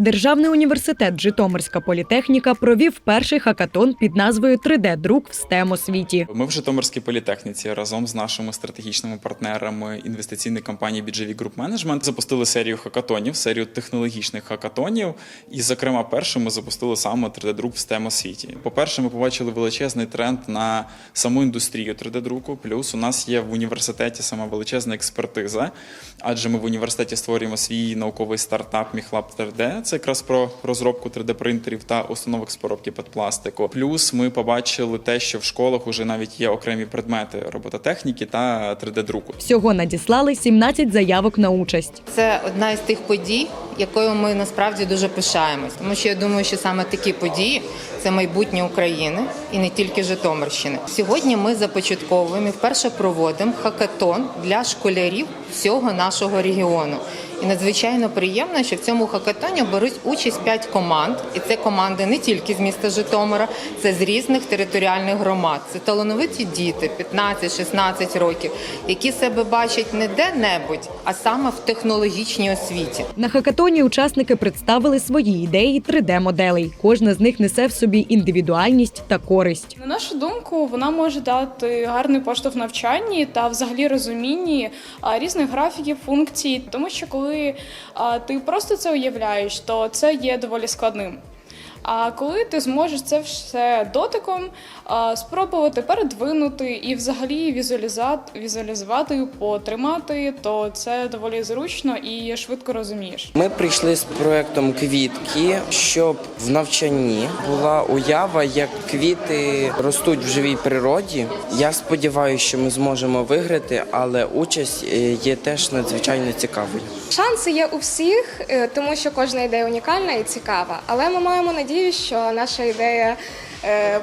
Державний університет Житомирська політехніка провів перший хакатон під назвою «3D-друк в STEM освіті. Ми в Житомирській політехніці разом з нашими стратегічними партнерами інвестиційної компанії BGV Group Management запустили серію хакатонів, серію технологічних хакатонів. І, зокрема, першим ми запустили саме 3D-друк в STEM освіті. По-перше, ми побачили величезний тренд на саму індустрію 3D-друку. Плюс у нас є в університеті сама величезна експертиза, адже ми в університеті створюємо свій науковий стартап Міхлаб 3D. Це якраз про розробку 3D-принтерів та установок з поробки під пластику. Плюс ми побачили те, що в школах уже навіть є окремі предмети робототехніки та 3D-друку. Всього надіслали 17 заявок на участь. Це одна із тих подій, якою ми насправді дуже пишаємось, тому що я думаю, що саме такі події це майбутнє України і не тільки Житомирщини. Сьогодні ми започатковуємо і вперше проводимо хакатон для школярів всього нашого регіону. І надзвичайно приємно, що в цьому хакатоні беруть участь 5 команд, і це команди не тільки з міста Житомира, це з різних територіальних громад. Це талановиті діти 15-16 років, які себе бачать не де-небудь, а саме в технологічній освіті. На хакатоні учасники представили свої ідеї 3D-моделей. Кожна з них несе в собі індивідуальність та користь. На нашу думку, вона може дати гарний поштовх навчанні та взагалі розумінні а, різних графіків, функцій, тому що коли а, ти просто це уявляєш, то це є доволі складним. А коли ти зможеш це все дотиком а, спробувати передвинути і взагалі візуалізати, візуалізувати, потримати, то це доволі зручно і швидко розумієш. Ми прийшли з проектом квітки, щоб в навчанні була уява, як квіти ростуть в живій природі. Я сподіваюся, що ми зможемо виграти, але участь е, є теж надзвичайно цікавою. Шанси є у всіх, е, тому що кожна ідея унікальна і цікава. Але ми маємо надію, що наша ідея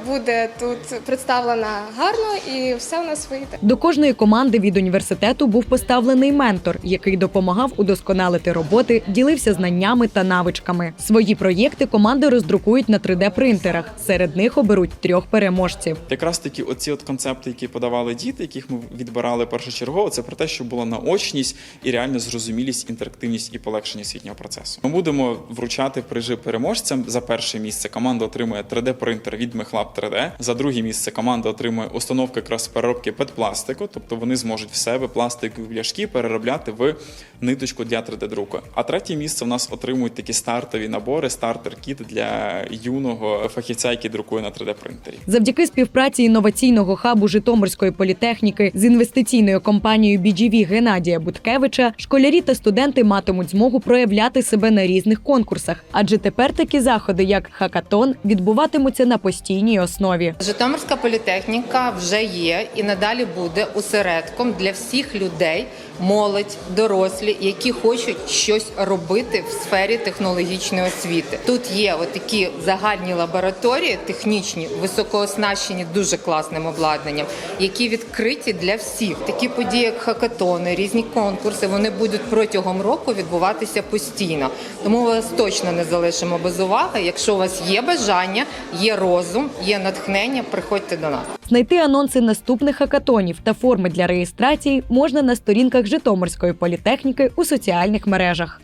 буде тут представлена гарно і все в нас вийде. До кожної команди від університету був поставлений ментор, який допомагав удосконалити роботи, ділився знаннями та навичками. Свої проєкти команди роздрукують на 3D-принтерах. Серед них оберуть трьох переможців. Якраз такі оці от концепти, які подавали діти, яких ми відбирали першочергово, це про те, щоб була наочність і реально зрозумілість, інтерактивність і полегшення освітнього процесу. Ми будемо вручати прижи переможцям за перше місце. Команда отримує 3D-принтер від Мехлаб 3D. За друге місце команда отримує установку якраз переробки під пластику, тобто вони зможуть в себе пластикові пляшки переробляти в ниточку для 3D-друку. А третє місце в нас отримують такі стартові набори, стартер-кіт для юного фахівця, який друкує на 3D-принтері. Завдяки співпраці інноваційного хабу Житомирської політехніки з інвестиційною компанією BGV Геннадія Буткевича школярі та студенти матимуть змогу проявляти себе на різних конкурсах, адже тепер такі заходи, як хакатон, відбуватимуться на постійній основі. Житомирська політехніка вже є і надалі буде осередком для всіх людей, молодь, дорослі, які хочуть щось робити в сфері технологічної освіти. Тут є отакі загальні лабораторії, технічні, високооснащені дуже класним обладнанням, які відкриті для всіх. Такі події, як хакатони, різні конкурси, вони будуть протягом року відбуватися постійно. Тому вас точно не залишимо без уваги. Якщо у вас є бажання, є розум, є натхнення, приходьте до нас. Знайти анонси наступних хакатонів та форми для реєстрації можна на сторінках Житомирської політехніки у соціальних мережах.